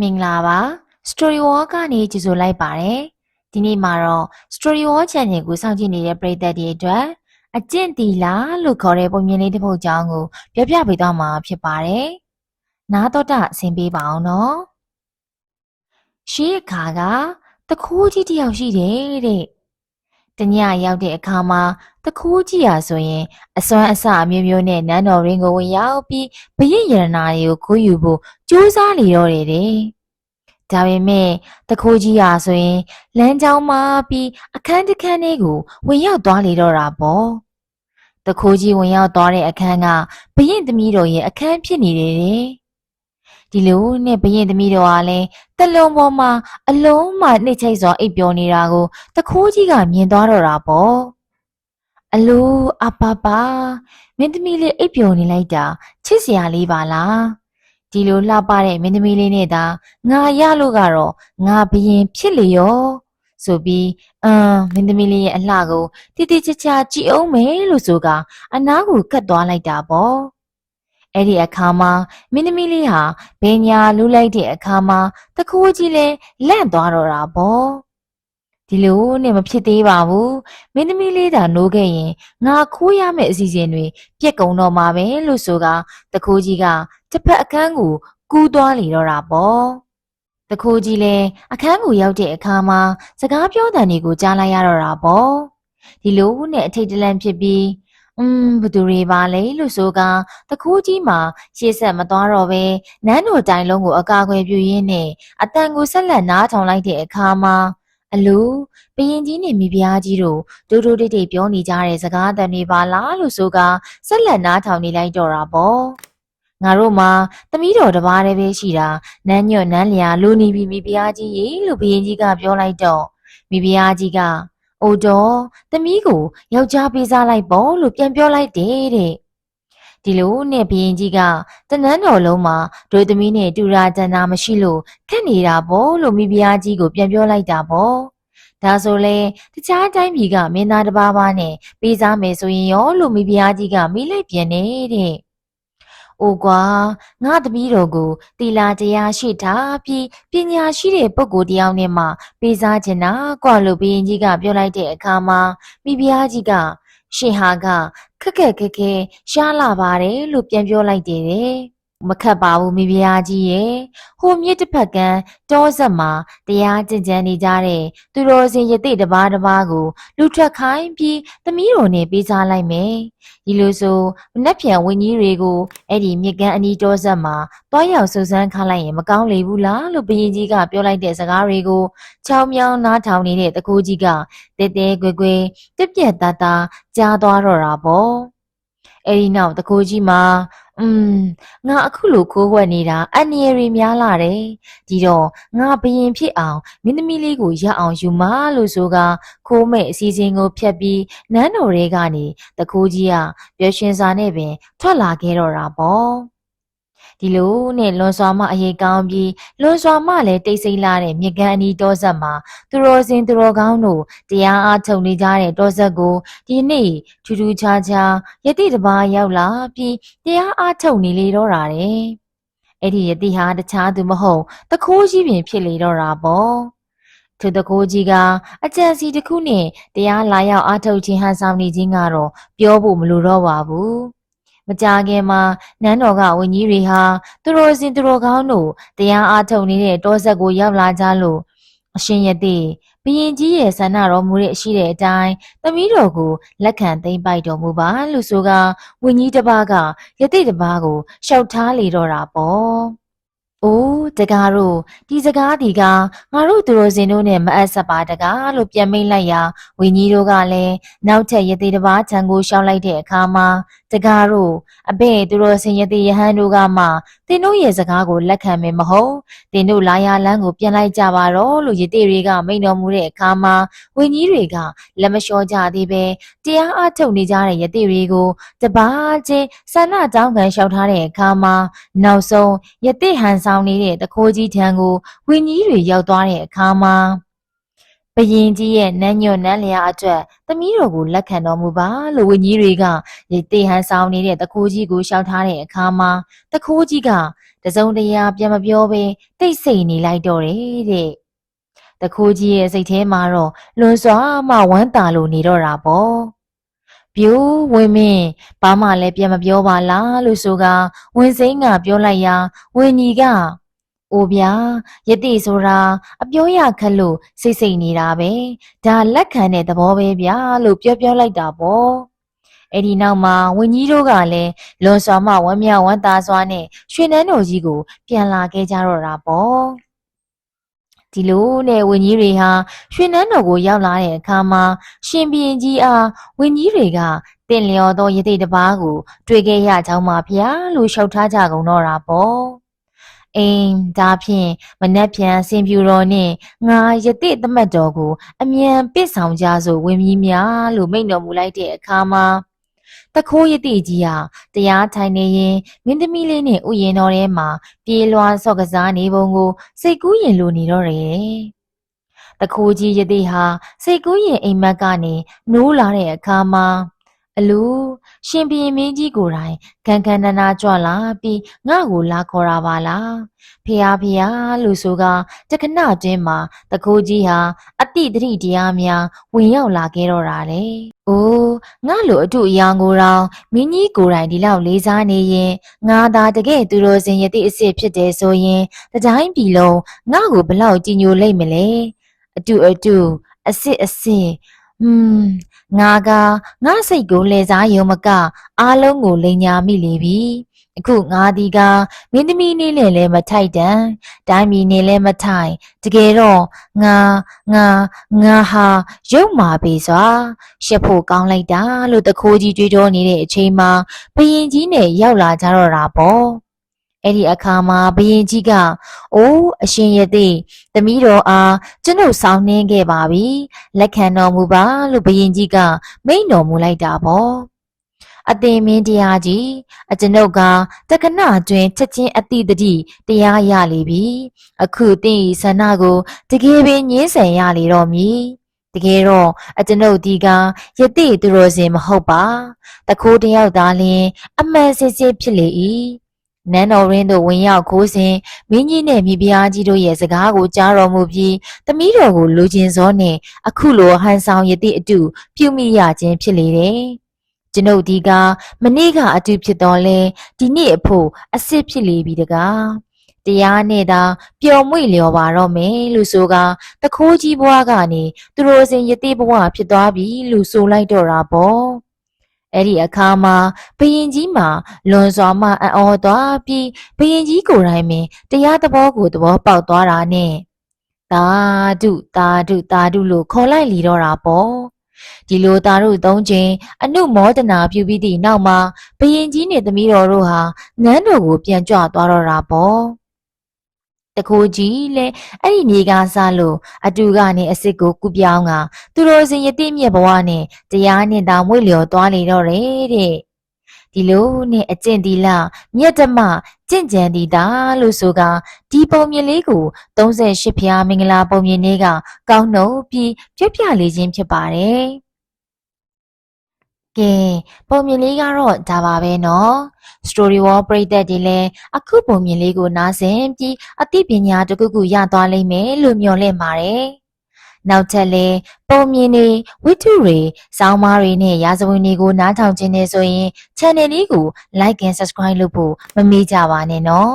မင်္ဂလာပါ Story Wall ကနေကြိုဆိုလိုက်ပါတယ်ဒီနေ့မှာတော့ Story Wall Channel ကိုစောင့်ကြည့်နေတဲ့ပရိသတ်တွေအတွက်အကျင့်တီလာလို့ခေါ်တဲ့ပုံမြင်လေးတစ်ပုဒ်ကြောင်းကိုပြောပြပေးသွားမှာဖြစ်ပါတယ်နားတော့တာအဆင်ပေးပါအောင်နော်ရှေးအခါကတခိုးကြီးတစ်ယောက်ရှိတယ်တဲ့ တညရောက်တဲ့အခါမှာတခိုးကြီးရာဆိုရင်အစွမ်းအစအမျိုးမျိုးနဲ့နန်းတော်ရင်းကိုဝင်ရောက်ပြီးဘရင်ရတနာတွေကိုခိုးယူဖို့ကြိုးစားနေတော့တယ်တဲ့ဒါပေမဲ့တခိုးကြီးရာဆိုရင်လမ်းကြောင်းမှာပြီးအခန်းတစ်ခန်းလေးကိုဝင်ရောက်သွားလေတော့တာပေါ့တခိုးကြီးဝင်ရောက်သွားတဲ့အခန်းကဘရင်သမီးတော်ရဲ့အခန်းဖြစ်နေတယ်တဲ့ ဒီလိုနဲ့ဘရင်သမီးတော်ကလည်းတလုံးပေါ်မှာအလုံးမှနှိမ့်ချိတ်စွာအိပ်ပျော်နေတာကိုတခိုးကြီးကမြင်သွားတော့တာပေါ့အလိုအပပါမင်းသမီးလေးအိပ်ပျော်နေလိုက်တာချစ်စရာလေးပါလားဒီလိုလှပတဲ့မင်းသမီးလေးနဲ့သာငါရလို့ကတော့ငါဘရင်ဖြစ်လေရောဆိုပြီးအမ်မင်းသမီးလေးရဲ့အလှကိုတိတိကျကျကြည့်အောင်မယ်လို့ဆိုကအနားကိုကတ်သွားလိုက်တာပေါ့ အဲ့ဒီအခါမှာမင်းသမီးလေးဟာဘယ်ညာလူးလိုက်တဲ့အခါမှာတခိုးကြီးလဲလန့်သွားတော့တာပေါ့ဒီလိုနဲ့မဖြစ်သေးပါဘူးမင်းသမီးလေးသာနိုးခဲ့ရင်ငါခိုးရမယ့်အစီအစဉ်တွေပြက်ကုန်တော့မှာပဲလို့ဆိုကတခိုးကြီးကတစ်ဖက်အခန်းကိုကူးသွားလေတော့တာပေါ့တခိုးကြီးလဲအခန်းကိုရောက်တဲ့အခါမှာစကားပြောတဲ့နေကိုကြားလိုက်ရတော့တာပေါ့ဒီလိုနဲ့အထိတ်တလန့်ဖြစ်ပြီး อืมဘသူတွေပါလဲလို့ဆိုကတခိုးကြီးမှာရှေ့ဆက်မသွားတော့ပဲနန်းတော်တိုင်လုံးကိုအကာအကွယ်ပြုရင်းနဲ့အတန်ကိုဆက်လက်နားထောင်လိုက်တဲ့အခါမှာအလူဘရင်ကြီးနဲ့မိဖုရားကြီးတို့ဒိုးဒိုးတိတ်တိတ်ပြောနေကြတဲ့စကားအသံတွေပါလားလို့ဆိုကဆက်လက်နားထောင်နေလိုက်တော့တာပေါ့ငါတို့မှာသမီးတော်တစ်ပါးတည်းပဲရှိတာနန်းညွတ်နန်းလျာလူနေပြီမိဖုရားကြီးရေလို့ဘရင်ကြီးကပြောလိုက်တော့မိဖုရားကြီးက အိုတော်သမီးကိုယောက်ျားပေးစားလိုက်ပေါ့လို့ပြန်ပြောလိုက်တယ်တဲ့ဒီလိုနဲ့ဘရင်ကြီးကတနန်းတော်လုံးမှာဒွေသမီးနဲ့တူရာတန်တာမရှိလို့ခက်နေတာပေါ့လို့မိဖုရားကြီးကိုပြန်ပြောလိုက်တာပေါ့ဒါဆိုလဲတခြားတိုင်းပြည်ကမင်းသားတစ်ပါးပါးနဲ့ပေးစားမယ်ဆိုရင်ရောလို့မိဖုရားကြီးကမိလိုက်ပြန်နေတဲ့။ အိုကွာငါသမီးတော်ကိုတီလာတရားရှိထားပြီးပညာရှိတဲ့ပုဂ္ဂိုလ်တယောက်နဲ့မှပေးစားချင်တာကွာလို့ဘုရင်ကြီးကပြောလိုက်တဲ့အခါမှာမိဖုရားကြီးကရှင်ဟာကခက်ခက်ခဲခဲရှားလာပါတယ်လို့ပြန်ပြောလိုက်တယ်တဲ့။ မခတ်ပါဘူးမိဖုရားကြီးရဲ့ဟိုမြစ်တစ်ဖက်ကန်းတောဆက်မှာတရားကြင်ကြံနေကြတဲ့သူတော်စင်ရတိတပါးတပါးကိုလူထွက်ခိုင်းပြီးသမီးတော်နဲ့ပေးစားလိုက်မယ်ဒီလိုဆိုမနှက်ပြန်ဝင်းကြီးတွေကိုအဲ့ဒီမြစ်ကမ်းအနီးတောဆက်မှာတွားရောက်စူးစမ်းခါလိုက်ရင်မကောင်းလေဘူးလားလို့ဘရင်ကြီးကပြောလိုက်တဲ့စကားတွေကိုချောင်းမြောင်းနားထောင်နေတဲ့တကူကြီးကတဲတဲကွယ်ကွယ်တက်ပြက်သားသားကြားသွားတော့တာပေါ့အဲ့ဒီနောက်တကူကြီးမှာ อืมငါအခုလိုခိုးဝှက်နေတာအန်ရရီများလာတယ်ဒီတော့ငါဘရင်ဖြစ်အောင်မင်းသမီးလေးကိုရအောင်ယူမလို့ဆိုကခိုးမဲ့အစီအစဉ်ကိုဖျက်ပြီးနန်းတော်တွေကနေတခိုးကြီးကပျော်ရွှင်စွာနဲ့ပင်ထွက်လာခဲ့တော့တာပေါ့ ဒီလိုနဲ့လွန်စွာမှအရေးကောင်းပြီးလွန်စွာမှလည်းတိတ်ဆိတ်လာတဲ့မြေကမ်းအနီးတောဆက်မှာသူတော်စင်သူတော်ကောင်းတို့တရားအားထုတ်နေကြတဲ့တောဆက်ကိုဒီနေ့ထူးထူးခြားခြားယတိတစ်ပါးရောက်လာပြီးတရားအားထုတ်နေလေတော့တာတဲ့အဲ့ဒီယတိဟာတခြားသူမဟုတ်တခိုးကြီးပင်ဖြစ်လေတော့တာပေါ့သူတကိုးကြီးကအကြံစီတစ်ခုနဲ့တရားလာရောက်အားထုတ်ခြင်းဟန်ဆောင်နေခြင်းကတော့ပြောဖို့မလိုတော့ပါဘူး မကြခင်မှာနန်းတော်ကဝင်းကြီးတွေဟာသူတို့စင်သူတို့ကောင်းတို့တရားအားထုတ်နေတဲ့တောဆက်ကိုရောက်လာကြလို့အရှင်ယတိဘရင်ကြီးရဲ့ဆန္ဒတော်မူတဲ့အရှိတဲ့အတိုင်းသမီးတော်ကိုလက်ခံသိမ့်ပိုက်တော်မူပါလို့ဆိုကဝင်းကြီးတစ်ပါးကယတိတစ်ပါးကိုရှောက်ထားလေတော့တာပေါ့။အိုးတကားတို့ဒီစကားဒီကငါတို့သူတော်စင်တို့နဲ့မအပ်ဆက်ပါတကားလို့ပြန်မိတ်လိုက်ရာဝင်းကြီးတို့ကလည်းနောက်ထပ်ယတိတစ်ပါးခြံကိုရှောက်လိုက်တဲ့အခါမှာ တကားတို့အဘဲသူတော်စင်ယတိယဟန်တို့ကမှတင်တို့ရဲ့စကားကိုလက်ခံမယ်မဟုတ်တင်တို့လာရလန်းကိုပြန်လိုက်ကြပါတော့လို့ယတိတွေကမိန်တော်မူတဲ့အခါမှာဝင်းကြီးတွေကလက်မလျှော့ကြသေးပဲတရားအားထုတ်နေကြတဲ့ယတိတွေကိုတပါးချင်းဆန္ဒတောင်းခံလျှောက်ထားတဲ့အခါမှာနောက်ဆုံးယတိဟန်ဆောင်နေတဲ့တခိုးကြီးထံကိုဝင်းကြီးတွေရောက်သွားတဲ့အခါမှာ ဘရင်ကြီးရဲ့နန်းညွတ်နန်းလျာအတွက်သမီးတော်ကိုလက်ခံတော်မူပါလို့ဝင်းကြီးတွေကရေတေဟန်ဆောင်နေတဲ့တခိုးကြီးကိုရှောက်ထားတဲ့အခါမှာတခိုးကြီးကတစုံတရာပြန်မပြောဘဲတိတ်ဆိတ်နေလိုက်တော့တယ်တဲ့တခိုးကြီးရဲ့စိတ်ထဲမှာတော့လွန်စွာမှဝမ်းသာလို့နေတော့တာပေါ့ပြိုးဝင်းမင်းဘာမှလည်းပြန်မပြောပါလားလို့ဆိုကဝင်းစိမ့်ကပြောလိုက်ရာဝင်းကြီးက အိုဗျာယတိဆိုတာအပြောရခက်လို့စိတ်စိတ်နေတာပဲဒါလက်ခံတဲ့သဘောပဲဗျာလို့ပြောပြောလိုက်တာပေါ့အဲ့ဒီနောက်မှာဝင်းကြီးတို့ကလည်းလွန်စွာမှဝမ်းမြောက်ဝမ်းသာစွာနဲ့ရွှေနန်းတော်ကြီးကို ပြန်လာခဲ့ကြတော့တာပေါ့ဒီလိုနဲ့ဝင်းကြီးတွေဟာရွှေနန်းတော်ကိုရောက်လာတဲ့အခါမှာရှင်ဘီရင်ကြီးအားဝင်းကြီးတွေကတင့်လျော်သောယသိတစ်ပါးကို တွေ့ခဲ့ရကြောင်းပါဗျာလို့ရှောက်ထားကြကုန်တော့တာပေါ့ အင်းဒါဖြင့်မနှက်ပြန်စင်ပြူတော်နဲ့ငါယသိသမတ်တော်ကို အမြန်ပစ်ဆောင်ကြဆိုဝင်းကြီးများလို့မိန့်တော်မူလိုက်တဲ့အခါမှာတခိုးယတိကြီးဟာတရားထိုင်နေရင်မင်းသမီးလေးနဲ့ဥယျင်တော်ထဲမှာပြေးလွှားဆော့ကစားနေပုံကို စိတ်ကူးရင်လိုနေတော့တယ်။တခိုးကြီးယတိဟာစိတ်ကူးရင်အိမ်မက်ကနေနိုးလာတဲ့အခါမှာ အလူရှင်ဘီရင်မင်းကြီးကိုယ်တိုင်ခံခံနာနာကြွလာပြီးငါ့ကိုလာခေါ်တာပါလားဖះဖះလို့ဆိုကတခဏတွင်းမှာတခိုးကြီးဟာအတိတတိတရားများဝင်ရောက်လာခဲ့တော့တာလေ။အိုးငါလိုအထုအယောင်ကိုတော့မင်းကြီးကိုယ်တိုင်ဒီလောက်လေးစားနေရင်ငါသာတကယ်သူတော်စင်ယတိအစ်စ်ဖြစ်တယ်ဆိုရင်တတိုင်းပြည်လုံးငါ့ကိုဘလောက်ကြည်ညိုလိမ့်မလဲ။အတူအတူအစ်စ်အစ်စ် ဟွန်းငါကငါစိတ်ကိုလဲစားယုံမက အားလုံးကိုလိန်ညာမိလေပြီအခုငါဒီကမင်းသမီးနေနဲ့လည်းမထိုက်တန်တိုင်းပြည်နေလည်းမထိုက်တကယ်တော့ငါငါငါဟာရုပ်မာပေစွာရှက်ဖို့ကောင်းလိုက်တာလို့တခိုးကြီးတွေးတောနေတဲ့အချိန်မှာဘယင်ကြီးနဲ့ရောက်လာကြတော့တာပေါ့ အဲ့ဒီအခါမှာဘယင်ကြီးကအိုးအရှင်ရသေးသမီးတော်အားကျွန်ုပ်ဆောင်နှင်းခဲ့ပါပြီလက်ခံတော်မူပါလို့ဘယင်ကြီးကမိန့်တော်မူလိုက်တာပေါ့အသင်မင်းတရားကြီးအကျွန်ုပ်ကတက္ကနာတွင်ချက်ချင်းအတိတတိတရားရလေပြီအခုသင်ဤဆန္ဒကိုတကယ်ပင်ငင်းဆန်ရလေတော့မည်တကယ်တော့အကျွန်ုပ်ဒီကယတိသူတော်စင်မဟုတ်ပါတခိုးတယောက်သားလင် အမှန်စစ်စစ်ဖြစ်လေ၏ နန်းတော်ရင်းတို့ဝင်ရောက်ခိုးစဉ်မင်းကြီးနဲ့မိဖုရားကြီးတို့ရဲ့စကားကိုကြားတော်မူပြီးသမီးတော်ကိုလူချင်းစောနဲ့အခုလိုဟန်ဆောင်ရသည့်အတူပြုမိရခြင်းဖြစ်လေတယ်။ကျွန်ုပ်ဒီကမနေ့ကအတူဖြစ်တော်လဲဒီနေ့အဖို့အစ်စ်ဖြစ်လေပြီတကား။တရားနဲ့သာပျော်မွေ့လျော်ပါတော့မယ်လို့ဆိုကတခိုးကြီးဘွားကနေသူတို့စင်ယတိဘဝဖြစ်သွားပြီလို့ဆိုလိုက်တော့တာပေါ့။ အဲ့ဒီအခါမှာဘယင်ကြီးမှာလွန်စွာမှအံ့ဩသွားပြီးဘယင်ကြီးကိုယ်တိုင်ပင်တရားသဘောကိုသဘောပေါက်သွားတာနဲ့သာဓုသာဓုသာဓုလို့ခေါ်လိုက်လီတော့တာပေါ့ဒီလိုသာတို့သုံးချိန်အနုမောဒနာပြုပြီးသည့်နောက်မှာဘယင်ကြီးနဲ့သမီးတော်တို့ဟာနန်းတော်ကိုပြန်ကြွသွားတော့တာပေါ့ တကိုကြီးလဲအဲ့ဒီမြေကစားလို့အတူကနေအစ်စ်ကိုကုပြောင်းကသူတော်စင်ယတိမြက်ဘဝနဲ့တရားနဲ့သာမွေ့လျော်သွားလေတော့တယ်တဲ့ဒီလိုနဲ့အကျင့်ဒီလမြတ်ဓမ္မကျင့်ကြံဒီတာလို့ဆိုကဒီပုံမြင်လေးကို38ဖျားမင်္ဂလာပုံမြင်လေးကကောင်းနှုတ်ပြီးပြပြလေးခြင်းဖြစ်ပါတယ် ကဲပုံမြင်လေးကတော့ဒါပါပဲနော် Story Wall ပြည်သက်တွေလည်းအခုပုံမြင်လေးကိုနားဆင်ပြီးအသိပညာတစ်ခုခုရသွားလိမ့်မယ်လို့မျှော်လင့်ပါတယ်နောက်ထပ်လဲပုံမြင်တွေဝိတုတွေစောင်းမားတွေနဲ့ရာဇဝင်တွေကိုနားထောင်ခြင်းနဲ့ဆိုရင် channel လေးကို like and subscribe လုပ်ဖို့မမေ့ကြပါနဲ့နော်